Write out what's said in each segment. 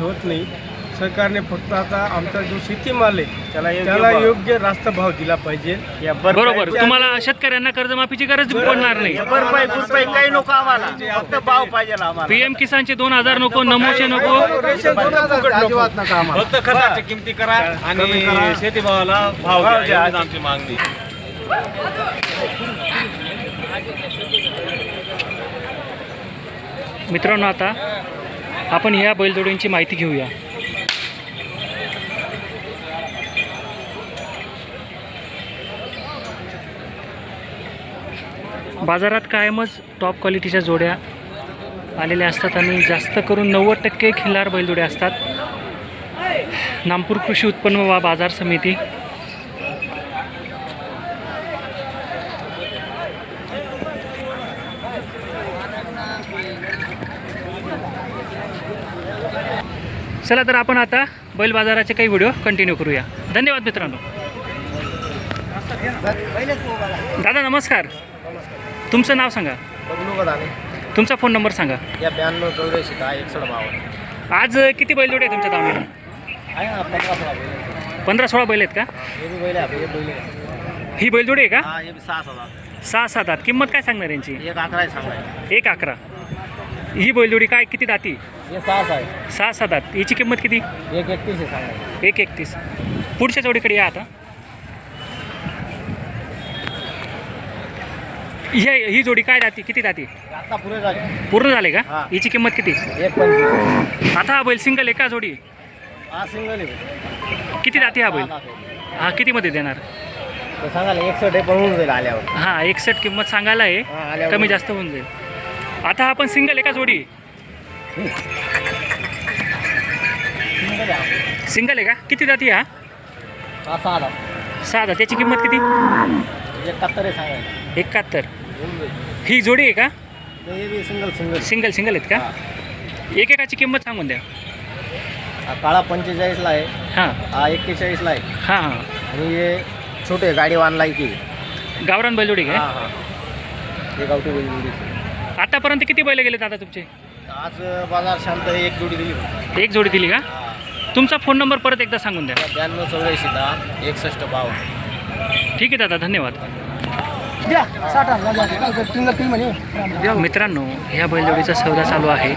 होत नाही. सरकारने फक्त आता आमचा जो शेतीमाल आहे त्याला योग्य त्याला भाव. योग्य रास्त भाव दिला पाहिजे. या बरोबर. तुम्हाला शेतकऱ्यांना कर्जमाफीची गरज पडणार नाही. भरपाई भरपाई काही नको आम्हाला. फक्त भाव पाहिजे आम्हाला. पीएम किसानचे दोन हजार नको नमोचे नको. रेशन दोन हजार अजिबात नका. फक्त खताच्या किमती करा आणि शेतीभावाला भाव द्या. द्या. एवढीच आमची मागणी. मित्रांनो आता आपण ह्या बैलजोडींची माहिती घेऊया. बाजारात कायमच टॉप क्वालिटीच्या जोड्या आलेल्या असतात आणि जास्त करून नव्वद टक्के खिल्लार बैलजोड्या असतात. नामपूर कृषी उत्पन्न वा बाजार समिती चला तर आपण आता बैल बाजाराचे काही व्हिडिओ कंटिन्यू करूया. धन्यवाद मित्रांनो. दादा नमस्कार. तुमचं नाव सांगा. तुमचा फोन नंबर सांगा. या ब्याण्णव चौऱ्याऐंशी दहा एकसष्ट बावन्न आज किती बैलजोडे आहे तुमच्या दावणीला पंधरा सोळा बैल बैल आहेत का? हे बैल बैल बैलजोडी आहे का? सहा सात आठ. किंमत काय सांगणार यांची? एक अकरा एक अकरा. ही बैलजोडी काय किती दाती? हे सहा सहा सात आठ हिची किंमत किती? एक एकतीस आहे एक एकतीस. पुढच्या जोडीकडे या आता. ही ही जोडी काय दाती? किती दाती? आता पुरे झाले. पूर्ण झाले का? हा. हिची किंमत किती? एक पंचवीस. आता हा बैल सिंगल आहे का जोडी? हा सिंगल आहे. किती दाती हा बैल? दात. हा कितीमध्ये देणार? तर सांगायला एकसष्ट आहे पण होऊन जाईल आल्यावर. हा एकसठ किंमत सांगायला आहे. आल्यावर. कमी जास्त होऊन जाईल. आता हा पण सिंगल आहे का जोडी. सिंगल आहे का? किती जाती हा? सहा सहा त्याची किंमत किती? एकाहत्तर. आहे एकाहत्तर ही जोडी आहे का? सिंगल सिंगल सिंगल सिंगल आहेत का? एकेकाची किंमत सांगून द्या. काळा पंचेचाळीसला आहे. हां. हा एक्केचाळीसला आहे. हां हां. आणि हे छोटे गाडी वाहनला की. गावरान बैलजोडी हा काय हा हे. गावठी बैल जोडीचे. आतापर्यंत किती बैल गेले दादा तुमचे? आज बाजार शांत आहे, एक जोडी दिली. एक जोडी दिली का? तुमचा फोन नंबर परत एकदा सांगून द्या. ब्याण्णव चौऱ्याऐंशी दहा एकसष्ट बावन्न. ठीक आहे दादा धन्यवाद. मित्रांनो ह्या बैलजोडीचा सौदा चालू आहे.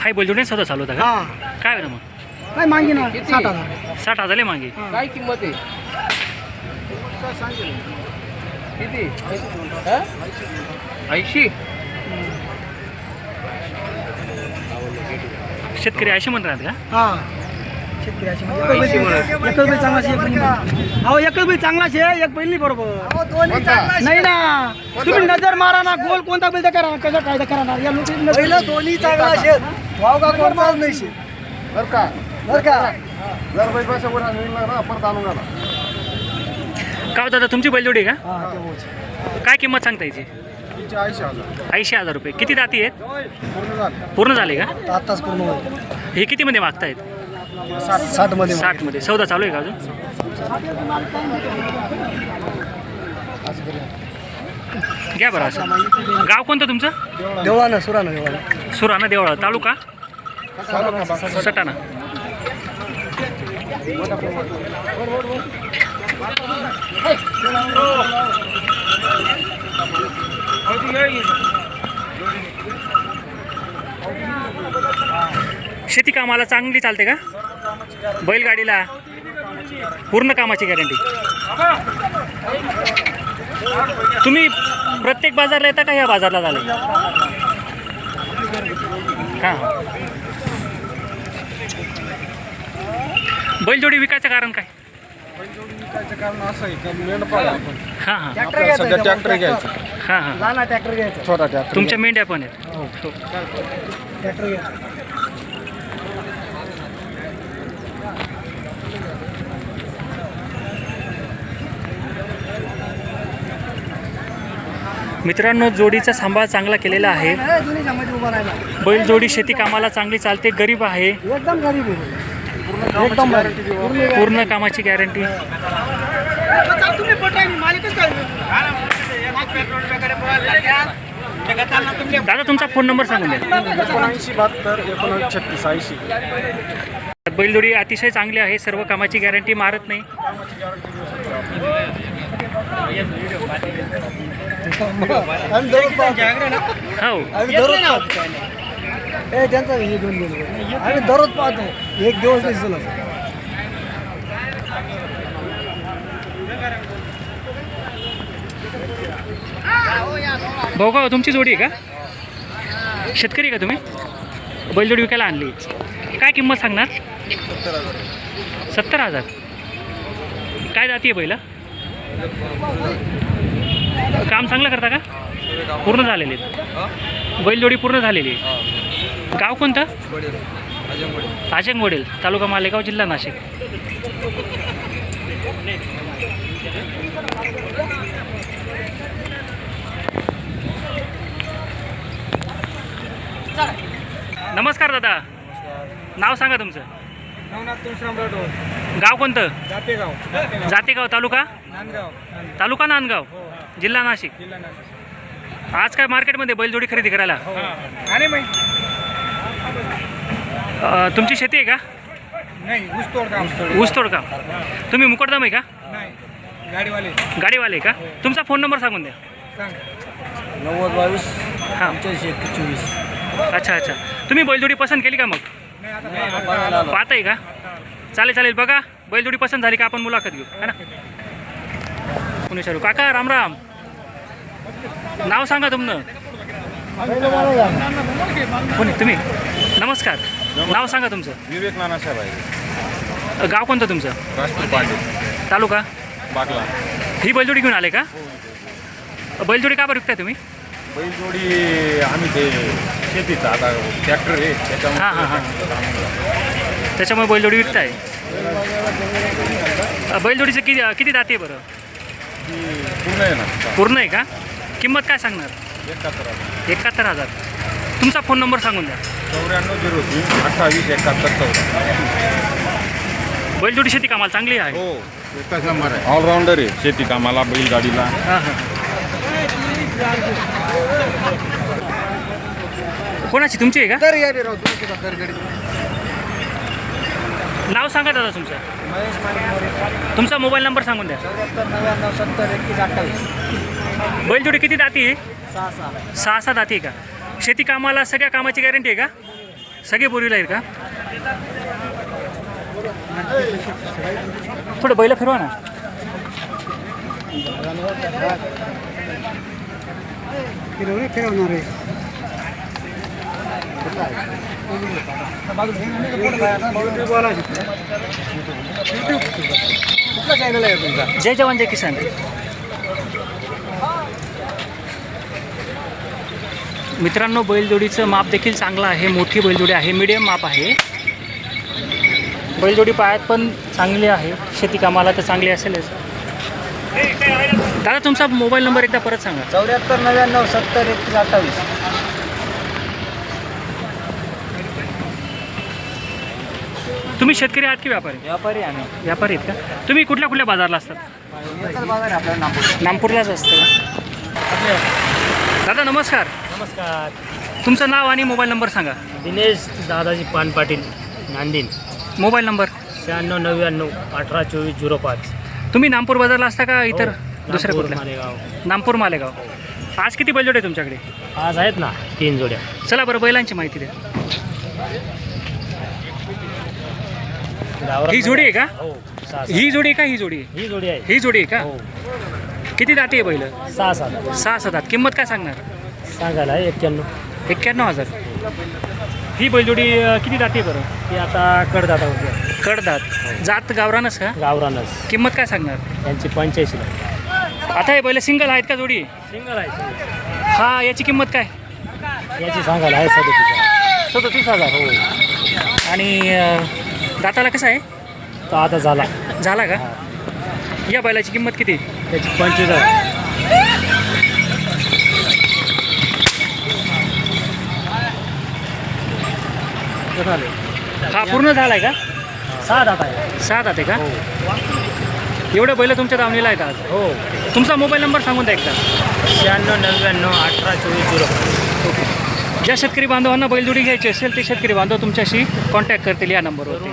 हाय बैलजोडी सौदा चालू होता का? काय ना मग? काय मागे ना? साठ हजार. साठ हजार आहे मागे काय किंमत आहे? किती? ऐंशी? शेतकरी असे म्हणतात का? हा. शेतकऱ्याची म्हणजे एकच बैल एक बैल नाही. अहो एकच बैल चांगला शे एक बैल नाही बरोबर. नाही ना. तुम्ही नजर मारा ना गोल कोणता बैल तर करा ना कसं काय तर करा ना या लोकांनी दोन्ही चांगला शे भाव का कोणताच नाही शे बरं का? बरं का? जर बैल पैसा वर आणला ना? परत आणून आला का हो दादा तुमची बैलजोडी आहे हा. का काय किंमत सांगता याची? तिचे ऐंशी हजार. ऐंशी हजार रुपये. किती दाती आहेत? पूर्ण झाले. पूर्ण झाले का? तर आत्ताच पूर्ण होईल. हे कितीमध्ये मागतायत? साठ साठमध्ये साठमध्ये सौदा चालू आहे का अजून? घ्या बरं असं. गाव कोणतं तुमचं? देवळा सुरा ना देवळा सुराणा देवळा. तालुका? सटाणा. शेती कामाला चांगली चालते का? बैलगाडीला पूर्ण कामाची गॅरंटी. तुम्ही प्रत्येक बाजारला येता का? ह्या बाजारला झाले हां. बैलजोडी विकायचं कारण काय? विकायचं कारण असं आहे का मेंढपाळ आहे आपण. हां हां. आपल्याला सध्या ट्रॅक्टर घ्यायचा. हां हां. लहान ट्रॅक्टर घ्यायचा. छोटा ट्रॅक्टर तुमच्या मेंढ्या पण आहेत. ट्रॅक्टर घ्यायचा. मित्रांनो जोडीचा सांभाळ चांगला केलेला आहे. बैलजोडी शेती कामाला चांगली चालते गरीब आहे. एकदम गरीब आहे. एकदम. पूर्ण कामाची गॅरंटी दादा तुमचा फोन नंबर सांगून द्या. एकोणऐंशी बहात्तर एकोणऐंशी छत्तीस ऐंशी. बैलजोडी अतिशय चांगली आहे सर्व कामाची गॅरंटी मारत नाही. हो. ए त्यांचा हे दोन दोन आम्ही दररोज पाहतो. एक दिवस नाही दिसलो भाऊ का तुमची जोडी आहे का? शेतकरी आहे का तुम्ही? बैलजोडी विकायला आणली. काय किंमत सांगणार? सत्तर हजार. काय जाती आहे बैल? काम चांगलं करता का? पूर्ण झालेले आहेत. बैलजोडी पूर्ण झालेली आहे. गाव कोणतं? वडील तालुका मालेगाव जिल्हा नाशिक. नमस्कार दादा. नाव सांगा तुमचं. गाव कोणतं? जातेगाव. जातेगाव. तालुका? नांदगाव. तालुका नांदगाव. जिल्हा नाशिक. जिल्हा नाशिक. आज काय मार्केटमध्ये बैलजोडी खरेदी करायला? मग अ, तुमची शेती आहे का? नाही ऊसतोड काम ऊसतोड का तुम्ही मुकटदाम आहे का? नाही गाडीवाले. गाडीवाले आहे का? तुमचा फोन नंबर सांगून द्या. सांग. नव्वद बावीस हां. पंच्याऐंशी चोवीस. अच्छा अच्छा. तुम्ही बैलजोडी पसंत केली का मग? नाही आता पाहत आहे का? चालेल चालेल. बघा बैलजोडी पसंत झाली का आपण मुलाखत घेऊ. है ना? कोणी विचारू? काका राम राम. नाव सांगा तुमनं. कोणी तुम्ही? नमस्कार. नाव सांगा तुमचं. विवेक नानासाहेब आहे. गाव कोणतं तुमचं? राष्ट्रीय पाटील. तालुका? बागला. ही बैलजोडी घेऊन आले का? बैलजोडी का बरं विकताय तुम्ही? बैलजोडी आम्ही ते शेतीचं आता ट्रॅक्टर आहे हां हां हां. त्याच्यामुळे त्याच्यामुळे बैलजोडी विकताय. अ, बैलजोडीचं किती किती दाते बरं? पूर्ण आहे ना. पूर्ण आहे का? किंमत काय सांगणार? एकाहत्तर एकाहत्तर हजार. तुमचा फोन नंबर सांगून द्या. चौऱ्याण्णव झिरो तीन अठ्ठावीस एकाहत्तर चौदा. बैलजोडी शेती कामाला चांगली आहे? हो. एकच नंबर आहे. ऑलराऊंडर आहे शेती कामाला बैलगाडीला. हां हां कोणाची? तुमची आहे का? तर या रे राव तुम्ही कुठं तर गडी नाव सांगा दादा तुमचं. महेश माने मोरे. तुमचा मोबाईल नंबर सांगून द्या. चौऱ्याहत्तर नव्याण्णव सत्तर एकतीस अठ्ठावीस. बैलजोडी किती दाती आहे? सहा सहा. सहा सहा दाती आहे का? शेती कामाला सगळ्या कामाची गॅरंटी आहे का? सगळे बोरीला आहेत का? थोडं बैल फिरवा ना. फिरवणे फिरवणार आहे जय जवान जय किसान. मित्रांनो बैलजोडीचं माप देखील चांगलं आहे. मोठी बैलजोडी आहे. मीडियम माप आहे. बैलजोडी पायात पण चांगली आहे. शेती कामाला तर चांगली असेलच. दादा तुमचा मोबाईल नंबर एकदा परत सांगा. चौऱ्याहत्तर नव्याण्णव सत्तर एकतीस अठ्ठावीस. तुम्ही शेतकरी आहात की व्यापारी? व्यापारी आम्ही. व्यापारी आहेत का? तुम्ही कुठल्या कुठल्या बाजारला असतात? एकच बाजार आहे आपल्याला नागपूर. नागपूरलाच असतं दादा नमस्कार. नमस्कार. तुमचं नाव आणि मोबाईल नंबर सांगा. दिनेश दादाजी पान पाटील नांदिन. Mobile number? शहाण्णव नव्याण्णव अठरा चोवीस झिरो पाच. तुम्ही नागपूर बाजारला असता का इतर हो, दुसऱ्या नागपूर, कुठल्या? मालेगाव. नागपूर मालेगाव. आज किती बैलजोड आहे तुमच्याकडे? आज आहेत ना तीन जोड्या. चला बरं बैलांची माहिती द्या. गावरान ही जोडी आहे. का? हो सहा ही जोडी आहे का ही जोडी आहे? ही जोडी आहे. ही जोडी आहे का? हो. किती दाती आहे बैल? सहा सात. सहा सात. किंमत काय सांगणार? सांगायला आहे एक्क्याण्णव. एक्क्याण्णव हजार. ही बैलजोडी अं, किती दाती बरं? ती आता कडदाता होते कडदात. जात गावरानच का? गावरानच. किंमत काय सांगणार? यांची पंच्याऐंशी आता हे बैल सिंगल आहेत का जोडी? सिंगल आहे. हा याची किंमत काय? याची सांगायला आहे सदतीस सदतीस हजार हो. आणि अं, दाताला कसं आहे? तो आता झाला. झाला का? या बैलाची किंमत किती? त्याची पंचवीस आहे हा पूर्ण झालाय का? सहा दात आहे सहा दाते का? हो. एवढे बैल तुमच्या दावणीला आहेत आज. हो. तुमचा मोबाईल नंबर सांगून द्या एकदा. शहाण्णव नव्याण्णव अठरा चोवीस झिरो. ज्या शेतकरी बांधवांना बैलजोडी घ्यायची असेल ते शेतकरी बांधव तुमच्याशी कॉन्टॅक्ट करतील या नंबरवरती.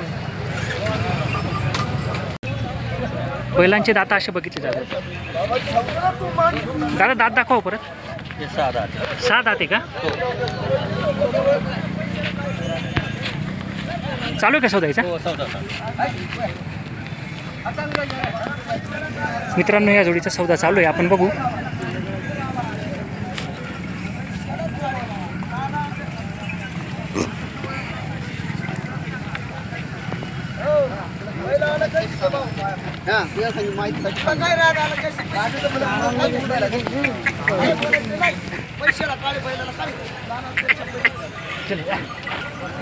बैलांचे दाता असे बघितले जातात. दादा दात दाखवा हो परत. सहा दात आहे का? चालू आहे का शोधायचा मित्रांनो या जोडीचा सौदा चालू आहे. आपण बघू.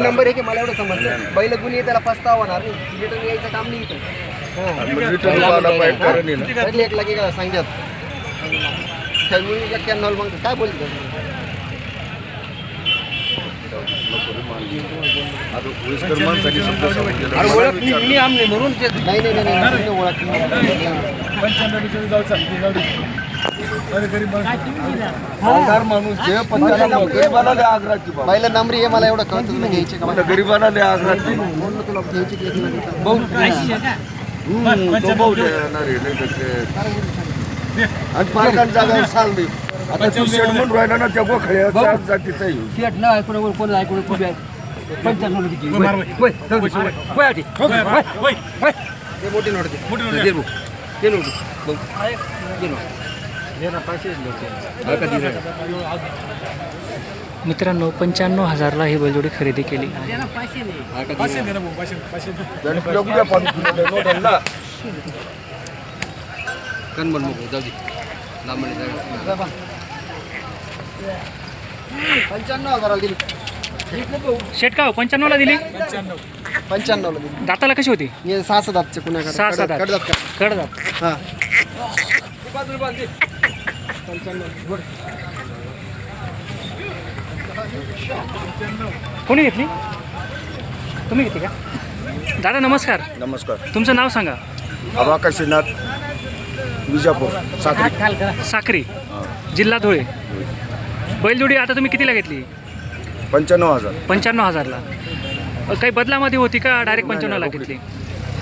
नंबर आहे की मला एवढं समजलं. बैल गुन्हे त्याला पस्तावा होणार नाही. रिटर्न यायचं काम नाही इथं. एक लागे का सांगतात. खेळून कॅनॉल मग काय बोलतो अरे ओळख मी मी आमने म्हणून ते- नाही नाही नाही नाही नाही, ओळख पहिला नंबरी आहे मला एवढं कळत तुला घ्यायचे का गरीबाला म्हणून तुला घ्यायची की तुला. भाऊ, आणि जागा साल दे आता तू शेड म्हणून राहिला ना त्या गोखळ्याच्या जातीचा येऊ शेट ना ऐकून वर कोण ऐकून खूप आहे पंच्याण्णव किती होय, होय, जाऊ दे. होय, आधी. होय, होय. ते मोठी नोट दे. दे भाऊ. दे नोट. भाऊ. दे नोट. हा? मित्रांनो पंच्याण्णव हजारला ही बैलजोडी खरेदी केली. हा. पंच्याण्णव हजाराला दिली. शेट का हो, पंच्याण्णवला दिली? पंच्याण्णवला दिली. दाताला कशी होती? हे सहा सात दातचे कुणा सहा सात दात. कडदात का कडदात हा. कोणी घेतली? तुम्ही घेतली का? दादा नमस्कार. नमस्कार. तुमचं नाव सांगा. अबाकाशीनाथ विजापूर साखरी साखरी जिल्हा धुळे. बैलजोडी आता तुम्ही कितीला घेतली? पंच्याण्णव हजार. पंच्याण्णव हजारला. अ, काही बदलामध्ये होती का डायरेक्ट पंच्याण्णवला घेतली?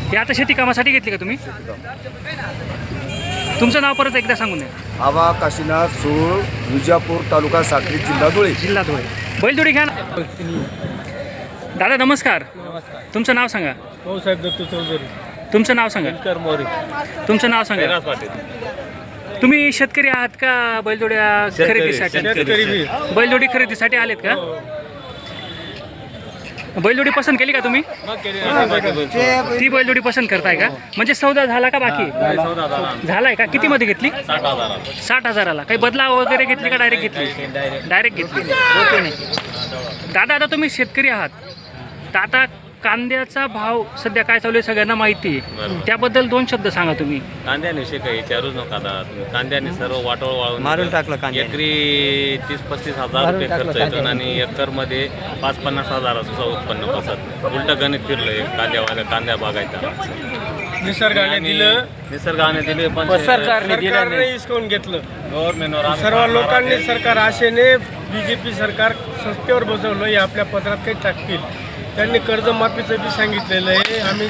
हे आता शेती कामासाठी घेतली का तुम्ही? तुमचं नाव परत एकदा सांगून द्या. आबा काशीनाथ सूळ विजापूर तालुका साखरी जिल्हा धुळे. जिल्हा धुळे. बैलजोडी घ्या ना. दादा नमस्कार. तुमचं नाव सांगा. भाऊसाहेब दत्तू चौधरी. तुमचं नाव सांगा. मोरे. तुमचं नाव सांगा. तुम्ही शेतकरी आहात का बैलजोड्या खरेदीसाठी? शेतकरी बैलजोडी खरेदीसाठी आलेत का? बैलजोडी पसंत केली का तुम्ही? ती बैलजोडी पसंत करताय का? म्हणजे सौदा झाला का बाकी? झालाय का? किती मध्ये घेतली? साठ हजाराला. काही बदला वगैरे घेतली का डायरेक्ट घेतली? डायरेक्ट घेतली. दादा आता तुम्ही शेतकरी आहात. तर आता कांद्याचा भाव सध्या काय चालू आहे सगळ्यांना माहिती आहे. त्याबद्दल दोन शब्द सांगा तुम्ही. कांद्याविषयी काही विचारूच नका दादा तुम्ही कांद्याने सर्व वाटोळ वाळून मारून टाकलं कांद्याने. एकरी तीस पस्तीस हजार रुपये खर्च येतो आणि एकरमध्ये पाच पन्नास हजाराचं सुद्धा उत्पन्न बसत. उलट गणित फिरलंय कांद्यावाल्या कांद्या बागायचा. निसर्गाने दिलं. निसर्गाने दिले पण सरकारने हिसकावून घेतलं. गव्हर्नमेंटवर सर्व लोकांनी सरकार आशेने बीजेपी सरकार संस्थेवर बसवलं हे आपल्या पत्रात काही टाकतील. त्यांनी कर्जमाफीचं बी सांगितलेलं आहे आम्ही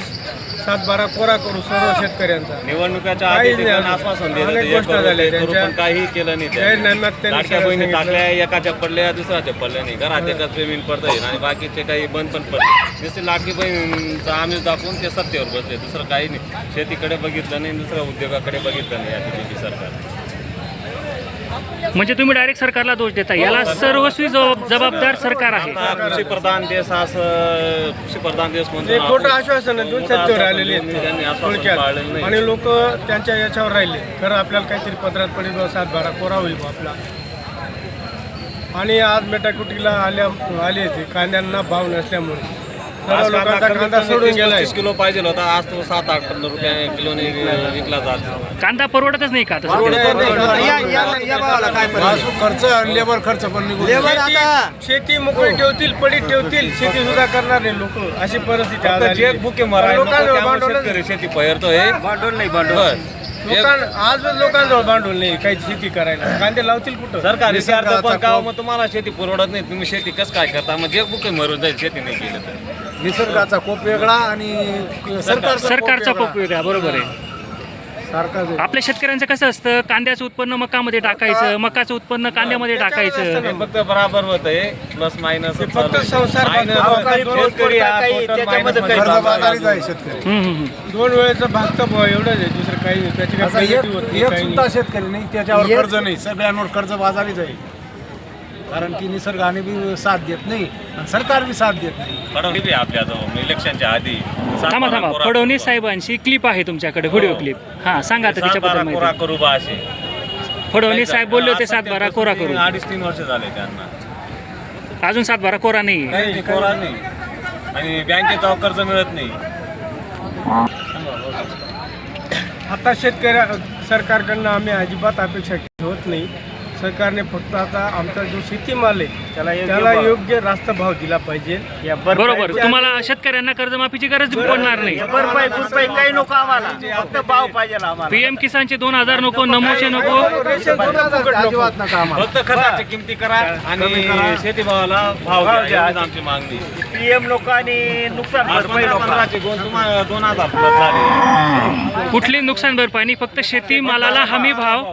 सात बारा कोरा करू सर्व शेतकऱ्यांचा निवडणुकाच्या काहीच आधी ते नाही पण अजून. आश्वासन दिलं अनेक ते गोष्टी करू, झाल्या ते करू, त्यांच्या. पण काही केलं नाही त्यांनी. जाहीरनाम्यात त्यांनी लाडक्या सगळं बहिणी सांगितलं. टाकल्या एकाच्या पडल्या दुसऱ्याच्या पडल्या नाही घरात एकच पेमेंट पडतंय आणि बाकीचे काही बंद पण पडले नुसते लाडकी बहिणींचा आमिष दाखवून ते सत्तेवर बसले दुसरं काही नाही शेतीकडे बघितलं नाही दुसऱ्या उद्योगाकडे बघितलं नाही या सरकार म्हणजे तुम्ही डायरेक्ट सरकारला दोष देता याला सर्वस्वी जबाब- जबाबदार सरकार आहे. आता कृषी प्रधान देश असं कृषी प्रधान देश ना खोटं. आश्वासन सत्तेवर आलेले थोडक्यात. आणि लोक त्यांच्या याच्यावर राहिले. खरं आपल्याला काहीतरी पत्रात पडेल सात बारा कोरा होईल बुवा आपला. आणि आज मेटाकुटीला आल्या आले ते कांद्यांना भाव नसल्यामुळे. कांदा कांदा कमीत कमी सोडून 30 गेलाय. पस्तीस किलो पाहिजे होता. आज तो सात आठ रुपये किलोने विकला जातो. कांदा परवडतच नाही का खर्च आणि लेबर खर्च पण निघून शेती- शेती मोकळी ठेवतील पडीत ठेवतील शेती सुद्धा करणार नाही लोक. अशी परिस्थिती. जे बुके भांडवल शेती पेरतोय भांडवल नाही भांडवल आज लोकांजवळ भांडवल नाही काही शेती करायला. कांदे लावतील कुठं? सरकारी पण कोप. मग तुम्हाला शेती परवडत नाही तुम्ही शेती कसं काय करता? मग जे बुके मरून जाईल शेती नाही केलं तर. निसर्गाचा कोप वेगळा आणि सरकारचा सरकारचा कोप वेगळा बरोबर आहे. सरकार आपल्या शेतकऱ्यांचं कसं असतं? कांद्याचं उत्पन्न मकामध्ये टाकायचं मकाचं उत्पन्न कांद्यामध्ये टाकायचं. हे फक्त बराबर होत आहे प्लस मायनस ते फक्त संसार अवकाळी हा काही त्याच्यामध्ये minus काही मध्ये कर्जबाजारीच चालू आहे. आहे. शेतकरी. हम्म, हम्म, हम्म. दोन वेळेचं भागतं एवढंच आहे. दुसरं काही नाही. त्याची असा काही एक प्रगती होत नाही, एक काही सुद्धा नाही. शेतकरी नाही त्याच्यावर कर्ज नाही. सगळ्यांवर कर्ज बाजारीच आहे कारण की निसर्गाने बी साथ देत नाही आणि सरकार बी साथ देत नाही. फडणवीस आहे आपल्या इलेक्शनच्या आधी थांबा थांबा. फडणवीस साहेबांची क्लिप आहे तुमच्याकडे व्हिडिओ क्लिप हा सांगा आता त्याच्याबद्दल कोरा माहिती. करू बा असे. फडणवीस साहेब बोलले होते सात बारा कोरा करू. अडीच तीन वर्ष झाले त्यांना. अजून सात बारा कोरा नाही. नाही कोरा नाही. आणि बँकेचा कर्ज मिळत नाही. आता शेतकऱ्या सरकारकडनं आम्ही अजिबात अपेक्षा होत नाही. सरकारने फक्त आता आमचा जो शेतीमाल आहे त्याला योग्य त्याला भाव. योग्य रास्त भाव दिला पाहिजे. या भरपाई- बरोबर. तुम्हाला शेतकऱ्यांना कर्जमाफीची गरज पडणार नाही. भरपाई भरपाई काही नको आम्हाला. फक्त भाव पाहिजे आम्हाला. पीएम किसानचे दोन हजार नको नमोचे नको. रेशन सुद्धा फुकट नको. अजिबात नका आम्हाला. फक्त खताची किमती करा आणि शेतीभावाला भाव भाव द्या द्या. एवढीच आमची मागणी पीएम लोक आणि नुकसान आज भरपाई पंधरा लोक. पंधराचे दोन तुम्हाला दोन हजार झाले. कुठली नुकसान भरपाई नाही फक्त शेती मालाला हमी भाव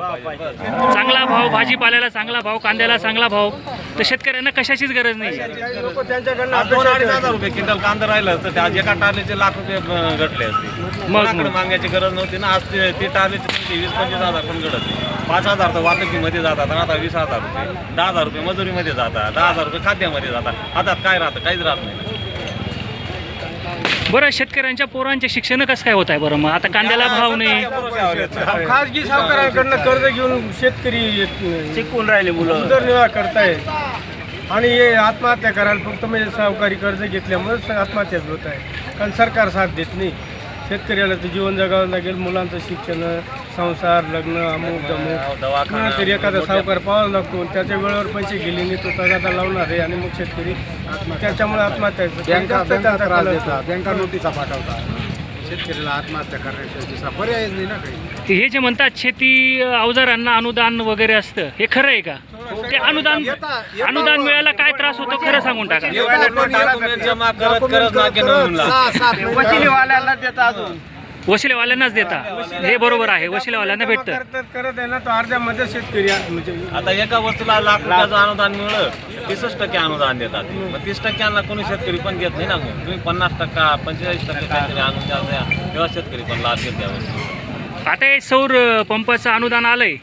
चांगला भाव भाजीपाल्याला चांगला भाव कांद्याला चांगला भाव तर शेतकऱ्यांना कशाचीच गरज नाही. लोक त्यांच्याकडनं आज दोन अडीच हजार रुपये क्विंटल कांदा राहिलं तर त्या आज एका टार्लीचे लाख रुपये अं, घटले असते कोणाकडे मागण्याची गरज नव्हती ना आज ते ते तुमचे वीस पंचवीस हजार पण घडत नाही. पाच हजार तर वाहतुकीमध्ये जातात आता वीस हजार रुपये दहा हजार रुपये मजुरीमध्ये जातात दहा हजार रुपये खाद्यामध्ये जातात हातात काय राहतं? काहीच राहत नाही. बरं शेतकऱ्यांच्या पोरांचे शिक्षण कसं काय होत आहे बरं मग? आता कांद्याला भाव नाही. खाजगी सावकारांकडनं कर्ज घेऊन शेतकरी. शिकून राहिले मुलं. उदरनिर्वाह करताय. आणि हे आत्महत्या करायला फक्त म्हणजे सावकारी कर्ज घेतल्यामुळे आत्महत्याच होत आहे. कारण सरकार साथ देत नाही. शेतकऱ्याला तर जीवन जगावं लागेल मुलांचं शिक्षण संसार लग्न अमुक दमुक दवाखाना तरी एखादा सावकार पाहावा लागतो त्याच्या वेळेवर पैसे गेले नाही तो तगादा लावणार आहे आणि मग शेतकरी त्याच्यामुळे आत्महत्या. बँका बँका त्यांचा त्रास कल देतात. बँका नोटिसा पाठवतात. शेतकऱ्याला आत्महत्या करण्याशिवाय दुसरा पर्यायच नाही ना काही. हे जे म्हणतात शेती अवजारांना अनुदान वगैरे असतं हे खरं आहे का? ते अनुदान अनुदान मिळायला काय त्रास होतो खरं सांगून टाका. देतात अजून. वशिलेवाल्यांनाच देता. हे बरोबर आहे वशिलेवाल्यांना भेटतं. करतात करत आहे ना तो अर्ध्यामध्ये शेतकरी आहे. म्हणजे आता एका वस्तूला लाख रुपयाचं अनुदान मिळलं तीसच टक्के अनुदान देतात. मग तीस टक्क्यांना कोणी शेतकरी पण घेत नाही ना मग. तुम्ही पन्नास टक्का पंचेचाळीस टक्के काहीतरी अनुदान द्या तेव्हा शेतकरी पण लाभ घेत वस्तू आता हे सौर पंपाचं अनुदान आलंय.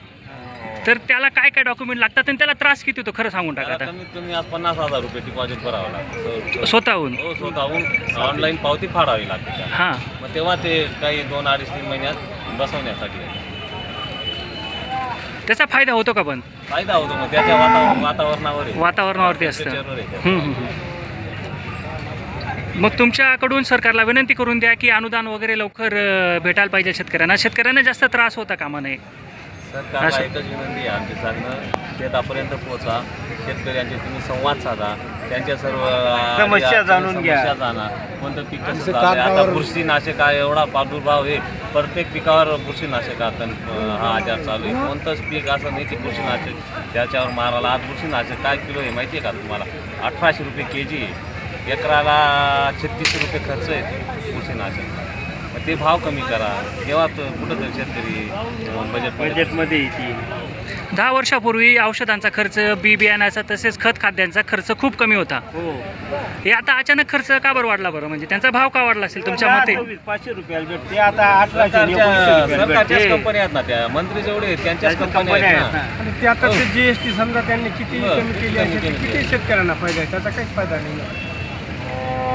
तर त्याला काय काय डॉक्युमेंट लागतात आणि त्याला त्रास किती होतो खरं सांगून टाका त्याला आता कमीत कमी आज पन्नास हजार रुपये डिपॉझिट भरावं लागतं स्वतःहून हो स्वतःहून ऑनलाईन पावती फाडावी लागते त्याला. हां मग तेव्हा ते काही दोन अडीच तीन महिन्यात बसवण्यासाठी. त्याचा फायदा होतो का पण फायदा होतो मग त्याच्या वातावरण वातावरणावर आहे. वातावरणावरती असतं त्याच्यावर आहे. हम्म, हम्म, हम्म. मग तुमच्याकडून सरकारला विनंती करून द्या की अनुदान वगैरे लवकर अं, भेटायला पाहिजे शेतकऱ्यांना शेतकऱ्यांना जास्त त्रास होता कामा नये सरकारला. एकच विनंती आहे आमची सांगणं शेतापर्यंत पोहोचा. शेतकऱ्यांचे तुम्ही संवाद साधा. त्यांच्या सर्व समस्या जाणून घ्या. जाणा. कोणतं पीक कसं चाललंय? आता बुरशीनाशक आहे एवढा प्रादुर्भाव आहे. प्रत्येक पिकावर बुरशीनाशक आता हा आजार चालू आहे. कोणतंच पीक असं नाही की बुरशीनाशक त्याच्यावर मारायला. आज बुरशीनाशक काय किलो आहे माहिती आहे का तुम्हाला? अठराशे रुपये के जी आहे. एकराला छत्तीसशे रुपये खर्च आहे बुरशीनाशक. ते भाव कमी करा. तेव्हा तो कुठंतरी शेतकरी बजेट बजेटमध्ये येते दहा वर्षापूर्वी औषधांचा खर्च बी बियाण्याचा तसेच खत खाद्यांचा खर्च खूप कमी होता. हे. आता अचानक खर्च का बरं वाढला बरं? म्हणजे त्यांचा भाव का वाढला असेल तुमच्या मते? पाचशे रुपयाला भेटते. आता अठराशे आणि सरकारच्या एकोणीसशे रुपयाला सरकारच्याच भेटते. कंपन्या आहेत ना त्या. मंत्री जेवढे आहेत त्यांच्याच त्यांच्या कंपन्या आहेत ना. आणि ते आता ते जी एस टी समजा त्यांनी किती बरं, कमी केली कमी असेल केली. किती शेतकऱ्यांना फायदा आहे? त्याचा काहीच फायदा नाही. ना.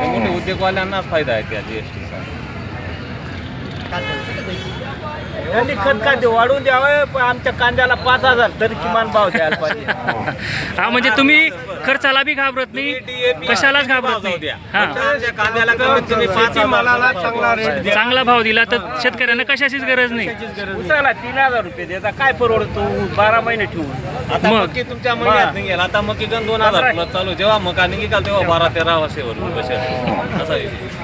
ते मोठे उद्योगवाल्यांनाच फायदा आहे त्या जीएसटीचा त्यांनी खत खाते वाढवून द्यावं पण आमच्या कांद्याला पाच हजार तरी किमान भाव द्यायला पाहिजे. हा म्हणजे तुम्ही खर्चाला बी घाबरत नाही कशालाच घाबरत नाही. हा. कांद्याला कमीत कमी पाच शेती मालाला चांगला रेट द्या. चांगला भाव दिला तर शेतकऱ्यांना कशाचीच गरज नाही. उसाला तीन हजार रुपये देता काय परवडतो? बारा महिने ठेवून. आता मग. मक्की तुमच्या महिन्यात निघेल. आता मक्की गण दोन हजार प्लस चालू. जेव्हा मका निघेल तेव्हा बारा तेरा वर्षे वरून कसे असा विषय.